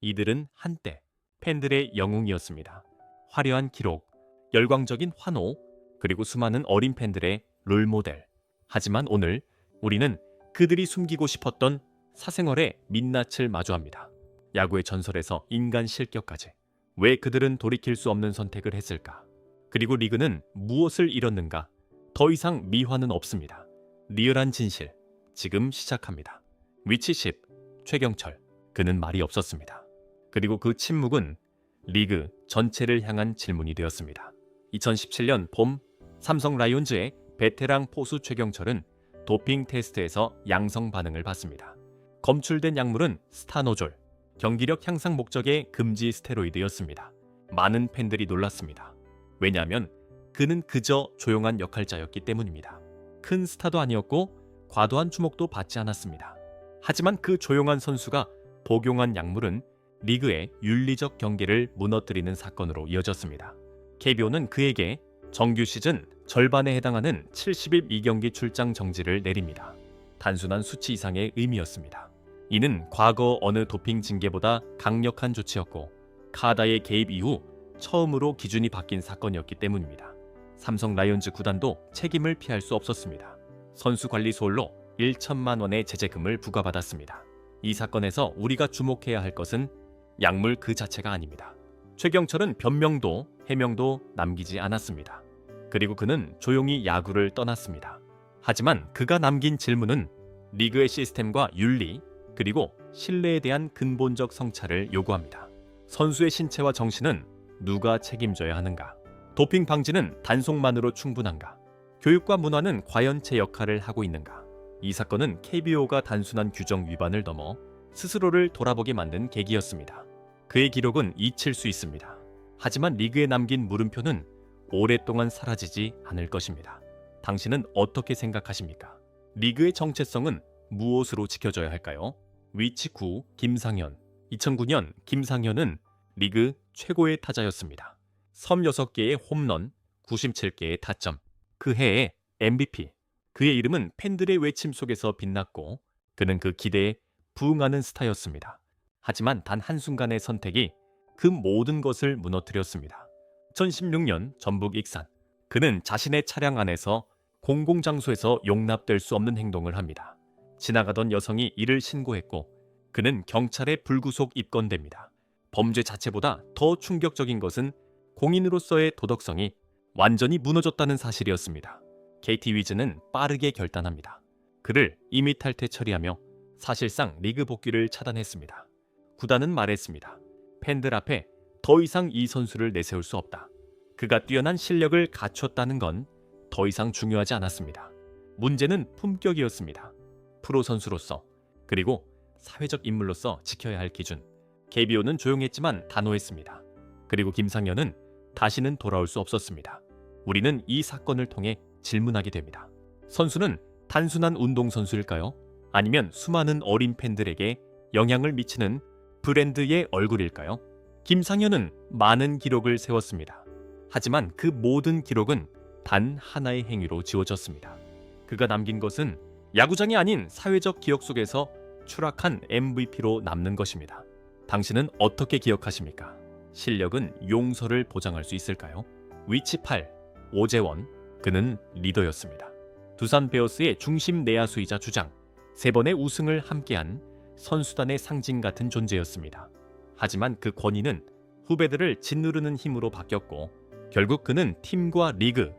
이들은 한때 팬들의 영웅이었습니다. 화려한 기록, 열광적인 환호, 그리고 수많은 어린 팬들의 롤모델. 하지만 오늘 우리는 그들이 숨기고 싶었던 사생활의 민낯을 마주합니다. 야구의 전설에서 인간 실격까지. 왜 그들은 돌이킬 수 없는 선택을 했을까? 그리고 리그는 무엇을 잃었는가? 더 이상 미화는 없습니다. 리얼한 진실. 지금 시작합니다. 위치 10. 최경철. 그는 말이 없었습니다. 그리고 그 침묵은 리그 전체를 향한 질문이 되었습니다. 2017년 봄 삼성 라이온즈의 베테랑 포수 최경철은 도핑 테스트에서 양성 반응을 받습니다. 검출된 약물은 스타노졸, 경기력 향상 목적의 금지 스테로이드였습니다. 많은 팬들이 놀랐습니다. 왜냐하면 그는 그저 조용한 역할자였기 때문입니다. 큰 스타도 아니었고 과도한 주목도 받지 않았습니다. 하지만 그 조용한 선수가 복용한 약물은 리그의 윤리적 경계를 무너뜨리는 사건으로 이어졌습니다. KBO는 그에게 정규 시즌 절반에 해당하는 70일 2경기 출장 정지를 내립니다. 단순한 수치 이상의 의미였습니다. 이는 과거 어느 도핑 징계보다 강력한 조치였고 카다의 개입 이후 처음으로 기준이 바뀐 사건이었기 때문입니다. 삼성 라이온즈 구단도 책임을 피할 수 없었습니다. 선수 관리 소홀로 1천만 원의 제재금을 부과받았습니다. 이 사건에서 우리가 주목해야 할 것은 약물 그 자체가 아닙니다. 최경철은 변명도 해명도 남기지 않았습니다. 그리고 그는 조용히 야구를 떠났습니다. 하지만 그가 남긴 질문은 리그의 시스템과 윤리 그리고 신뢰에 대한 근본적 성찰을 요구합니다. 선수의 신체와 정신은 누가 책임져야 하는가? 도핑 방지는 단속만으로 충분한가? 교육과 문화는 과연 제 역할을 하고 있는가? 이 사건은 KBO가 단순한 규정 위반을 넘어 스스로를 돌아보게 만든 계기였습니다. 그의 기록은 잊힐 수 있습니다. 하지만 리그에 남긴 물음표는 오랫동안 사라지지 않을 것입니다. 당신은 어떻게 생각하십니까? 리그의 정체성은 무엇으로 지켜져야 할까요? 위치 9 김상현 2009년 김상현은 리그 최고의 타자였습니다. 36개의 홈런, 97개의 타점. 그 해의 MVP. 그의 이름은 팬들의 외침 속에서 빛났고 그는 그 기대에 부응하는 스타였습니다. 하지만 단 한순간의 선택이 그 모든 것을 무너뜨렸습니다. 2016년 전북 익산. 그는 자신의 차량 안에서 공공장소에서 용납될 수 없는 행동을 합니다. 지나가던 여성이 이를 신고했고 그는 경찰에 불구속 입건됩니다. 범죄 자체보다 더 충격적인 것은 공인으로서의 도덕성이 완전히 무너졌다는 사실이었습니다. KT 위즈는 빠르게 결단합니다. 그를 이미 탈퇴 처리하며 사실상 리그 복귀를 차단했습니다. 구단은 말했습니다. 팬들 앞에 더 이상 이 선수를 내세울 수 없다. 그가 뛰어난 실력을 갖췄다는 건 더 이상 중요하지 않았습니다. 문제는 품격이었습니다. 프로 선수로서 그리고 사회적 인물로서 지켜야 할 기준. KBO는 조용했지만 단호했습니다. 그리고 김상현은 다시는 돌아올 수 없었습니다. 우리는 이 사건을 통해 질문하게 됩니다. 선수는 단순한 운동선수일까요? 아니면 수많은 어린 팬들에게 영향을 미치는 브랜드의 얼굴일까요? 김상현은 많은 기록을 세웠습니다. 하지만 그 모든 기록은 단 하나의 행위로 지워졌습니다. 그가 남긴 것은 야구장이 아닌 사회적 기억 속에서 추락한 MVP로 남는 것입니다. 당신은 어떻게 기억하십니까? 실력은 용서를 보장할 수 있을까요? 위치 8. 오재원. 그는 리더였습니다. 두산 베어스의 중심 내야수이자 주장. 세 번의 우승을 함께한 선수단의 상징 같은 존재였습니다. 하지만 그 권위는 후배들을 짓누르는 힘으로 바뀌었고 결국 그는 팀과 리그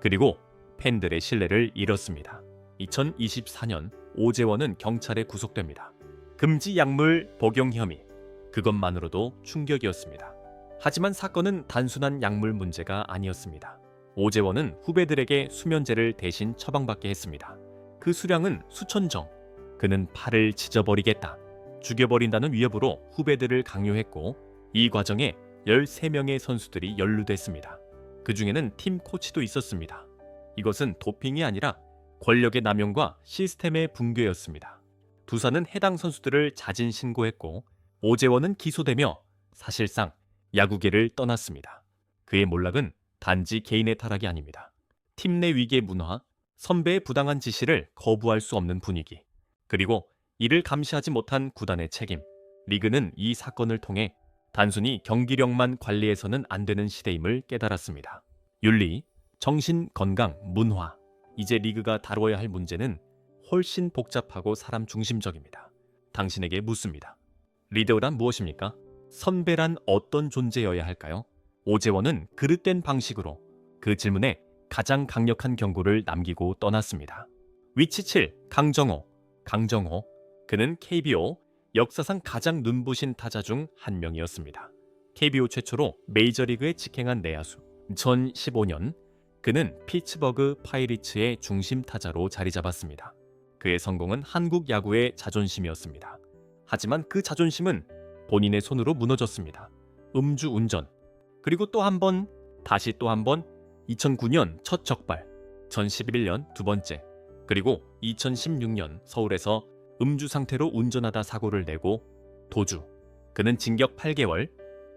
그리고 팬들의 신뢰를 잃었습니다. 2024년 오재원은 경찰에 구속됩니다. 금지 약물 복용 혐의. 그것만으로도 충격이었습니다. 하지만 사건은 단순한 약물 문제가 아니었습니다. 오재원은 후배들에게 수면제를 대신 처방받게 했습니다. 그 수량은 수천 정. 그는 팔을 찢어버리겠다. 죽여버린다는 위협으로 후배들을 강요했고 이 과정에 13명의 선수들이 연루됐습니다. 그 중에는 팀 코치도 있었습니다. 이것은 도핑이 아니라 권력의 남용과 시스템의 붕괴였습니다. 두산은 해당 선수들을 자진 신고했고 오재원은 기소되며 사실상 야구계를 떠났습니다. 그의 몰락은 단지 개인의 타락이 아닙니다. 팀 내 위계 문화, 선배의 부당한 지시를 거부할 수 없는 분위기, 그리고 이를 감시하지 못한 구단의 책임. 리그는 이 사건을 통해 단순히 경기력만 관리해서는 안 되는 시대임을 깨달았습니다. 윤리, 정신 건강, 문화. 이제 리그가 다루어야 할 문제는 훨씬 복잡하고 사람 중심적입니다. 당신에게 묻습니다. 리더란 무엇입니까? 선배란 어떤 존재여야 할까요? 오재원은 그릇된 방식으로 그 질문에 가장 강력한 경고를 남기고 떠났습니다. 위치 7 강정호 강정호 그는 KBO 역사상 가장 눈부신 타자 중 한 명이었습니다. KBO 최초로 메이저리그에 직행한 내야수 2015년 그는 피츠버그 파이리츠의 중심 타자로 자리 잡았습니다. 그의 성공은 한국 야구의 자존심이었습니다. 하지만 그 자존심은 본인의 손으로 무너졌습니다. 음주 운전 그리고 또 한 번 다시 또 한 번 2009년 첫 적발 2011년 두 번째 그리고 2016년 서울에서 음주 상태로 운전하다 사고를 내고 도주 그는 징역 8개월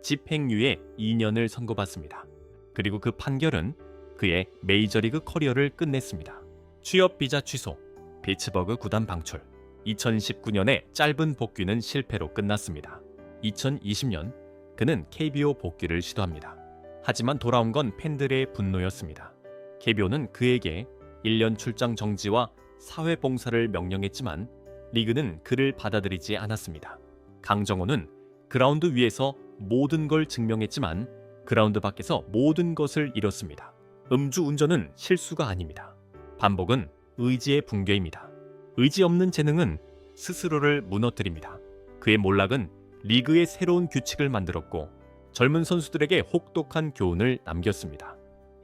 집행유예 2년을 선고받습니다. 그리고 그 판결은 그의 메이저리그 커리어를 끝냈습니다. 취업 비자 취소, 피츠버그 구단 방출. 2019년에 짧은 복귀는 실패로 끝났습니다. 2020년 그는 KBO 복귀를 시도합니다. 하지만 돌아온 건 팬들의 분노였습니다. KBO는 그에게 1년 출장 정지와 사회 봉사를 명령했지만 리그는 그를 받아들이지 않았습니다. 강정호는 그라운드 위에서 모든 걸 증명했지만 그라운드 밖에서 모든 것을 잃었습니다. 음주 운전은 실수가 아닙니다. 반복은 의지의 붕괴입니다. 의지 없는 재능은 스스로를 무너뜨립니다. 그의 몰락은 리그의 새로운 규칙을 만들었고 젊은 선수들에게 혹독한 교훈을 남겼습니다.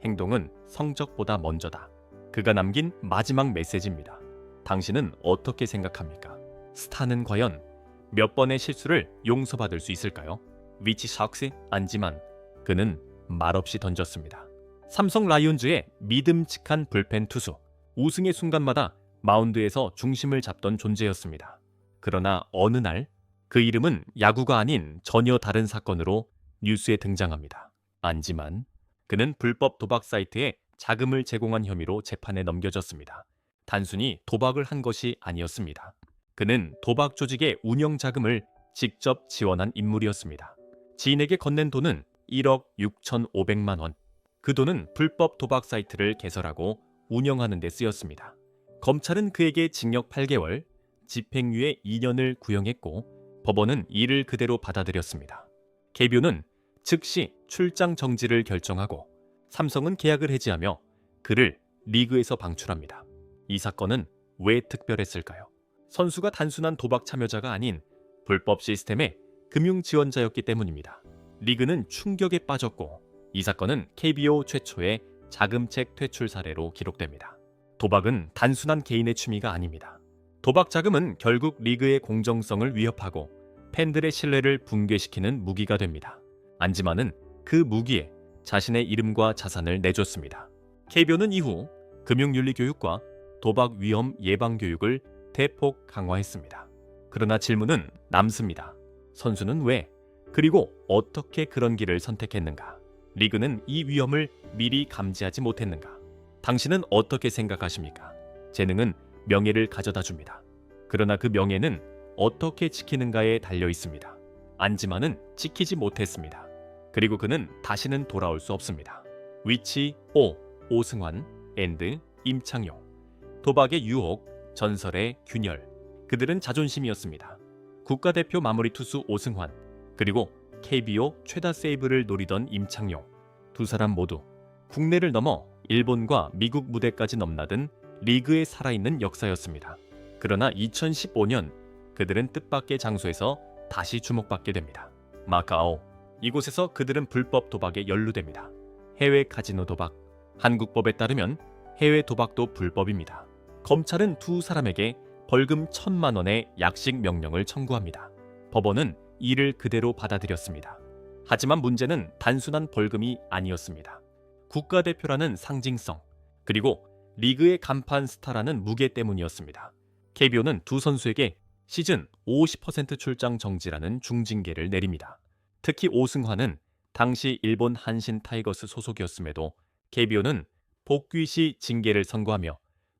행동은 성적보다 먼저다. 그가 남긴 마지막 메시지입니다. 당신은 어떻게 생각합니까? 스타는 과연 몇 번의 실수를 용서받을 수 있을까요? 위치 삭스 안지만 그는 말없이 던졌습니다. 삼성 라이온즈의 믿음직한 불펜 투수 우승의 순간마다 마운드에서 중심을 잡던 존재였습니다. 그러나 어느 날 그 이름은 야구가 아닌 전혀 다른 사건으로 뉴스에 등장합니다. 안지만 그는 불법 도박 사이트에 자금을 제공한 혐의로 재판에 넘겨졌습니다. 단순히 도박을 한 것이 아니었습니다. 그는 도박 조직의 운영 자금을 직접 지원한 인물이었습니다. 지인에게 건넨 돈은 1억 6,500만 원. 그 돈은 불법 도박 사이트를 개설하고 운영하는 데 쓰였습니다. 검찰은 그에게 징역 8개월, 집행유예 2년을 구형했고 법원은 이를 그대로 받아들였습니다. KBO는 즉시 출장 정지를 결정하고 삼성은 계약을 해지하며 그를 리그에서 방출합니다. 이 사건은 왜 특별했을까요? 선수가 단순한 도박 참여자가 아닌 불법 시스템의 금융 지원자였기 때문입니다. 리그는 충격에 빠졌고 이 사건은 KBO 최초의 자금책 퇴출 사례로 기록됩니다. 도박은 단순한 개인의 취미가 아닙니다. 도박 자금은 결국 리그의 공정성을 위협하고 팬들의 신뢰를 붕괴시키는 무기가 됩니다. 안지만은 그 무기에 자신의 이름과 자산을 내줬습니다. KBO는 이후 금융윤리 교육과 도박 위험 예방 교육을 대폭 강화했습니다. 그러나 질문은 남습니다. 선수는 왜 그리고 어떻게 그런 길을 선택했는가? 리그는 이 위험을 미리 감지하지 못했는가? 당신은 어떻게 생각하십니까? 재능은 명예를 가져다 줍니다. 그러나 그 명예는 어떻게 지키는가에 달려 있습니다. 안지만은 지키지 못했습니다. 그리고 그는 다시는 돌아올 수 없습니다. 위치 5. 오승환, 앤드, 임창용. 도박의 유혹, 전설의 균열. 그들은 자존심이었습니다. 국가대표 마무리 투수 오승환, 그리고 KBO 최다 세이브를 노리던 임창용. 두 사람 모두 국내를 넘어 일본과 미국 무대까지 넘나든 리그에 살아있는 역사였습니다. 그러나 2015년 그들은 뜻밖의 장소에서 다시 주목받게 됩니다. 마카오. 이곳에서 그들은 불법 도박에 연루됩니다. 해외 카지노 도박. 한국법에 따르면 해외 도박도 불법입니다. 검찰은 두 사람에게 벌금 천만 원의 약식 명령을 청구합니다. 법원은 이를 그대로 받아들였습니다. 하지만 문제는 단순한 벌금이 아니었습니다. 국가대표라는 상징성, 그리고 리그의 간판 스타라는 무게 때문이었습니다. KBO는 두 선수에게 시즌 50% 출장 정지라는 중징계를 내립니다. 특히 오승환은 당시 일본 한신 타이거스 소속이었음에도 KBO는 복귀 시 징계를 선고하며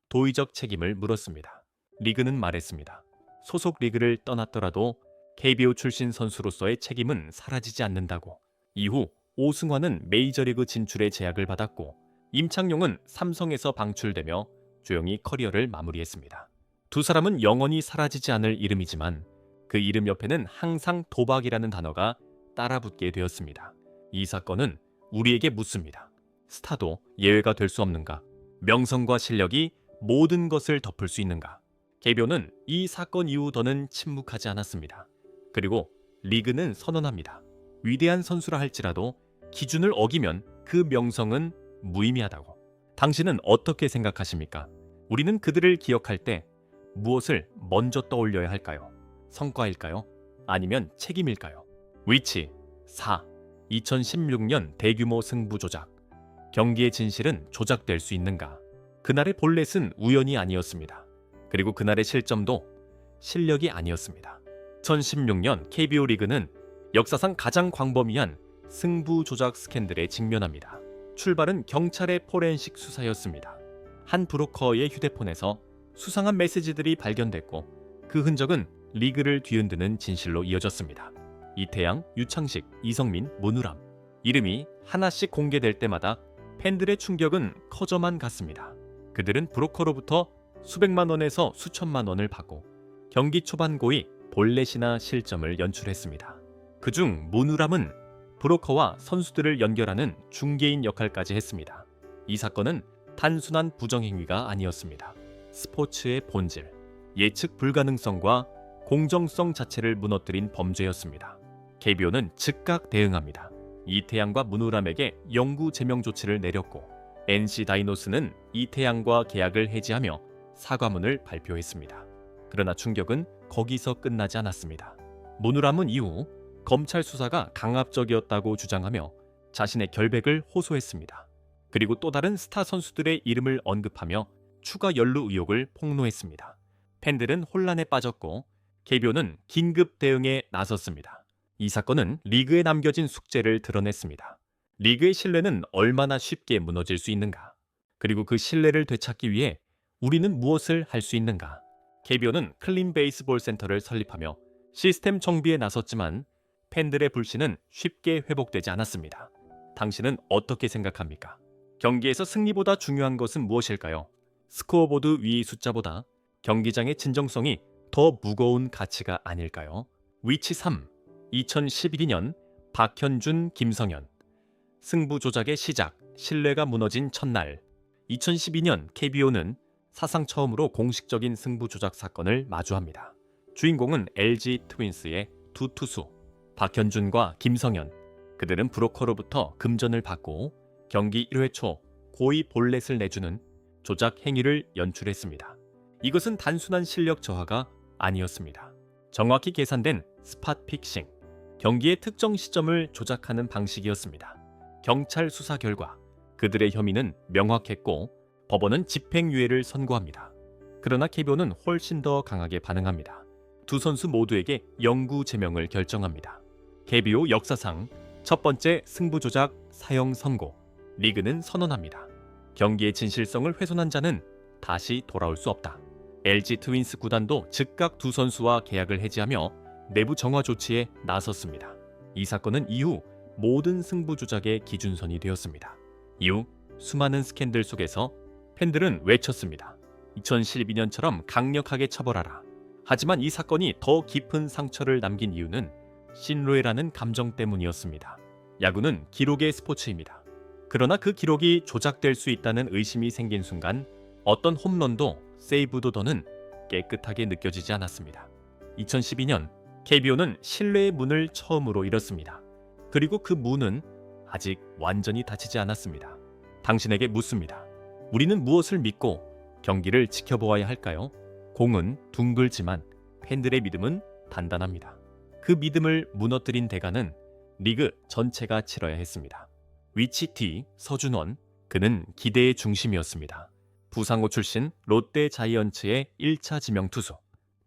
도의적 책임을 물었습니다. 리그는 말했습니다. 소속 리그를 떠났더라도 KBO 출신 선수로서의 책임은 사라지지 않는다고. 이후 오승환은 메이저리그 진출의 제약을 받았고 임창용은 삼성에서 방출되며 조용히 커리어를 마무리했습니다. 두 사람은 영원히 사라지지 않을 이름이지만 그 이름 옆에는 항상 도박이라는 단어가 따라붙게 되었습니다. 이 사건은 우리에게 묻습니다. 스타도 예외가 될 수 없는가? 명성과 실력이 모든 것을 덮을 수 있는가? 개변은 이 사건 이후 더는 침묵하지 않았습니다. 그리고 리그는 선언합니다. 위대한 선수라 할지라도 기준을 어기면 그 명성은 무의미하다고. 당신은 어떻게 생각하십니까? 우리는 그들을 기억할 때 무엇을 먼저 떠올려야 할까요? 성과일까요? 아니면 책임일까요? 위치 4. 2016년 대규모 승부 조작. 경기의 진실은 조작될 수 있는가? 그날의 볼넷은 우연이 아니었습니다. 그리고 그날의 실점도 실력이 아니었습니다. 2016년 KBO 리그는 역사상 가장 광범위한 승부 조작 스캔들에 직면합니다. 출발은 경찰의 포렌식 수사였습니다. 한 브로커의 휴대폰에서 수상한 메시지들이 발견됐고 그 흔적은 리그를 뒤흔드는 진실로 이어졌습니다. 이태양, 유창식, 이성민, 문우람 이름이 하나씩 공개될 때마다 팬들의 충격은 커져만 갔습니다. 그들은 브로커로부터 수백만 원에서 수천만 원을 받고 경기 초반 고의 볼넷이나 실점을 연출했습니다. 그중 문우람은 브로커와 선수들을 연결하는 중개인 역할까지 했습니다. 이 사건은 단순한 부정행위가 아니었습니다. 스포츠의 본질, 예측 불가능성과 공정성 자체를 무너뜨린 범죄였습니다. KBO는 즉각 대응합니다. 이태양과 문우람에게 영구 제명 조치를 내렸고 NC 다이노스는 이태양과 계약을 해지하며 사과문을 발표했습니다. 그러나 충격은 거기서 끝나지 않았습니다. 문우람은 이후 검찰 수사가 강압적이었다고 주장하며 자신의 결백을 호소했습니다. 그리고 또 다른 스타 선수들의 이름을 언급하며 추가 연루 의혹을 폭로했습니다. 팬들은 혼란에 빠졌고 KBO는 긴급 대응에 나섰습니다. 이 사건은 리그에 남겨진 숙제를 드러냈습니다. 리그의 신뢰는 얼마나 쉽게 무너질 수 있는가? 그리고 그 신뢰를 되찾기 위해 우리는 무엇을 할 수 있는가? KBO는 클린 베이스볼 센터를 설립하며 시스템 정비에 나섰지만 팬들의 불신은 쉽게 회복되지 않았습니다. 당신은 어떻게 생각합니까? 경기에서 승리보다 중요한 것은 무엇일까요? 스코어보드 위 숫자보다 경기장의 진정성이 더 무거운 가치가 아닐까요? 위치 3. 2012년 박현준, 김성현. 승부 조작의 시작, 신뢰가 무너진 첫날. 2012년 KBO는 사상 처음으로 공식적인 승부 조작 사건을 마주합니다. 주인공은 LG 트윈스의 두 투수, 박현준과 김성현. 그들은 브로커로부터 금전을 받고 경기 1회 초 고의 볼넷을 내주는 조작 행위를 연출했습니다. 이것은 단순한 실력 저하가 아니었습니다. 정확히 계산된 스팟 픽싱, 경기의 특정 시점을 조작하는 방식이었습니다. 경찰 수사 결과 그들의 혐의는 명확했고 법원은 집행유예를 선고합니다. 그러나 KBO는 훨씬 더 강하게 반응합니다. 두 선수 모두에게 영구 제명을 결정합니다. KBO 역사상 첫 번째 승부 조작 사형 선고. 리그는 선언합니다. 경기의 진실성을 훼손한 자는 다시 돌아올 수 없다. LG 트윈스 구단도 즉각 두 선수와 계약을 해지하며 내부 정화 조치에 나섰습니다. 이 사건은 이후 모든 승부 조작의 기준선이 되었습니다. 이후 수많은 스캔들 속에서 팬들은 외쳤습니다. 2012년처럼 강력하게 처벌하라. 하지만 이 사건이 더 깊은 상처를 남긴 이유는 신뢰라는 감정 때문이었습니다. 야구는 기록의 스포츠입니다. 그러나 그 기록이 조작될 수 있다는 의심이 생긴 순간 어떤 홈런도 세이브도 더는 깨끗하게 느껴지지 않았습니다. 2012년 KBO는 신뢰의 문을 처음으로 열었습니다. 그리고 그 문은 아직 완전히 닫히지 않았습니다. 당신에게 묻습니다. 우리는 무엇을 믿고 경기를 지켜보아야 할까요? 공은 둥글지만 팬들의 믿음은 단단합니다. 그 믿음을 무너뜨린 대가는 리그 전체가 치러야 했습니다. 위치 T 서준원 그는 기대의 중심이었습니다. 부상호 출신 롯데 자이언츠의 1차 지명 투수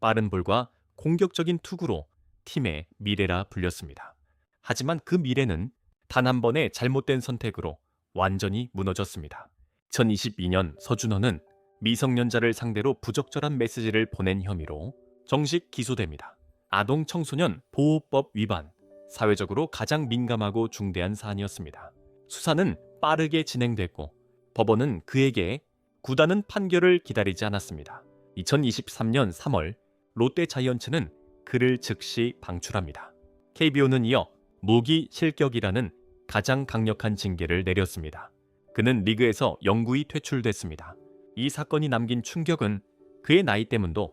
빠른 볼과 공격적인 투구로 팀의 미래라 불렸습니다. 하지만 그 미래는 단 한 번의 잘못된 선택으로 완전히 무너졌습니다. 2022년 서준호는 미성년자를 상대로 부적절한 메시지를 보낸 혐의로 정식 기소됩니다. 아동 청소년 보호법 위반, 사회적으로 가장 민감하고 중대한 사안이었습니다. 수사는 빠르게 진행됐고 법원은 그에게 구단은 판결을 기다리지 않았습니다. 2023년 3월 롯데 자이언츠는 그를 즉시 방출합니다. KBO는 이어 무기 실격이라는 가장 강력한 징계를 내렸습니다. 그는 리그에서 영구히 퇴출됐습니다. 이 사건이 남긴 충격은 그의 나이 때문도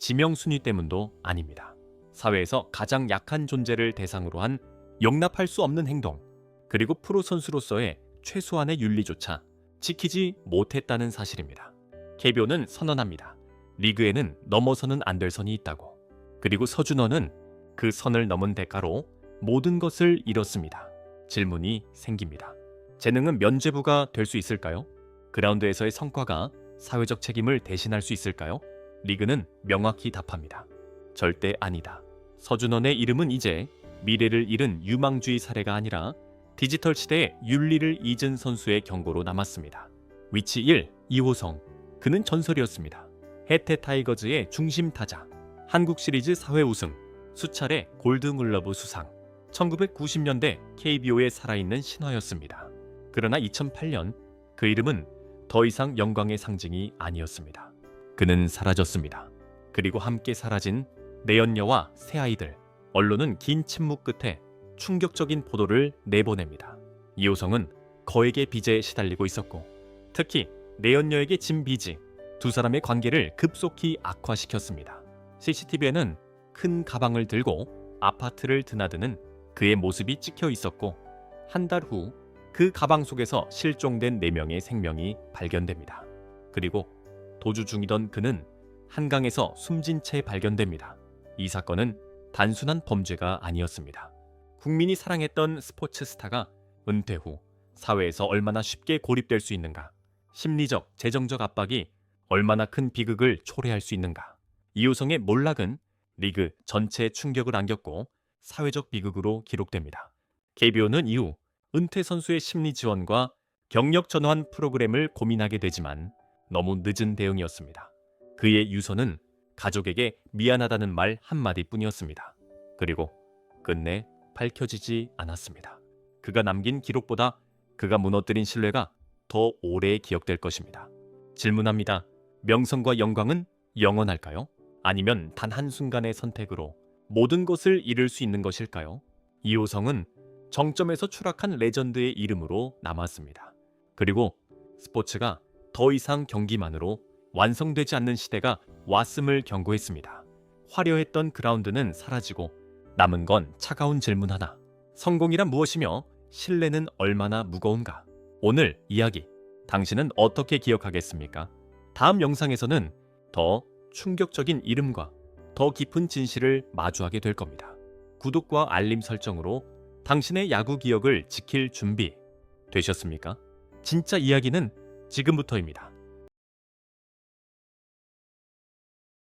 지명 순위 때문도 아닙니다. 사회에서 가장 약한 존재를 대상으로 한 용납할 수 없는 행동, 그리고 프로 선수로서의 최소한의 윤리조차 지키지 못했다는 사실입니다. KBO는 선언합니다. 리그에는 넘어서는 안 될 선이 있다고. 그리고 서준호는 그 선을 넘은 대가로 모든 것을 잃었습니다. 질문이 생깁니다. 재능은 면죄부가 될 수 있을까요? 그라운드에서의 성과가 사회적 책임을 대신할 수 있을까요? 리그는 명확히 답합니다. 절대 아니다. 서준원의 이름은 이제 미래를 잃은 유망주의 사례가 아니라 디지털 시대의 윤리를 잊은 선수의 경고로 남았습니다. 위치 1. 이호성. 그는 전설이었습니다. 해태 타이거즈의 중심 타자. 한국 시리즈 4회 우승. 수차례 골드글러브 수상. 1990년대 KBO에 살아있는 신화였습니다. 그러나 2008년 그 이름은 더 이상 영광의 상징이 아니었습니다. 그는 사라졌습니다. 그리고 함께 사라진 내연녀와 새 아이들. 언론은 긴 침묵 끝에 충격적인 보도를 내보냅니다. 이호성은 거액의 빚에 시달리고 있었고, 특히 내연녀에게 진 빚이 두 사람의 관계를 급속히 악화시켰습니다. CCTV에는 큰 가방을 들고 아파트를 드나드는 그의 모습이 찍혀 있었고, 한 달 후 그 가방 속에서 실종된 4명의 생명이 발견됩니다. 그리고 도주 중이던 그는 한강에서 숨진 채 발견됩니다. 이 사건은 단순한 범죄가 아니었습니다. 국민이 사랑했던 스포츠 스타가 은퇴 후 사회에서 얼마나 쉽게 고립될 수 있는가? 심리적, 재정적 압박이 얼마나 큰 비극을 초래할 수 있는가? 이호성의 몰락은 리그 전체에 충격을 안겼고 사회적 비극으로 기록됩니다. KBO는 이후 은퇴 선수의 심리 지원과 경력 전환 프로그램을 고민하게 되지만 너무 늦은 대응이었습니다. 그의 유서는 가족에게 미안하다는 말 한마디뿐이었습니다. 그리고 끝내 밝혀지지 않았습니다. 그가 남긴 기록보다 그가 무너뜨린 신뢰가 더 오래 기억될 것입니다. 질문합니다. 명성과 영광은 영원할까요? 아니면 단 한순간의 선택으로 모든 것을 잃을 수 있는 것일까요? 이호성은 정점에서 추락한 레전드의 이름으로 남았습니다. 그리고 스포츠가 더 이상 경기만으로 완성되지 않는 시대가 왔음을 경고했습니다. 화려했던 그라운드는 사라지고 남은 건 차가운 질문 하나. 성공이란 무엇이며 신뢰는 얼마나 무거운가? 오늘 이야기. 당신은 어떻게 기억하겠습니까? 다음 영상에서는 더 충격적인 이름과 더 깊은 진실을 마주하게 될 겁니다. 구독과 알림 설정으로 당신의 야구 기억을 지킬 준비 되셨습니까? 진짜 이야기는 지금부터입니다.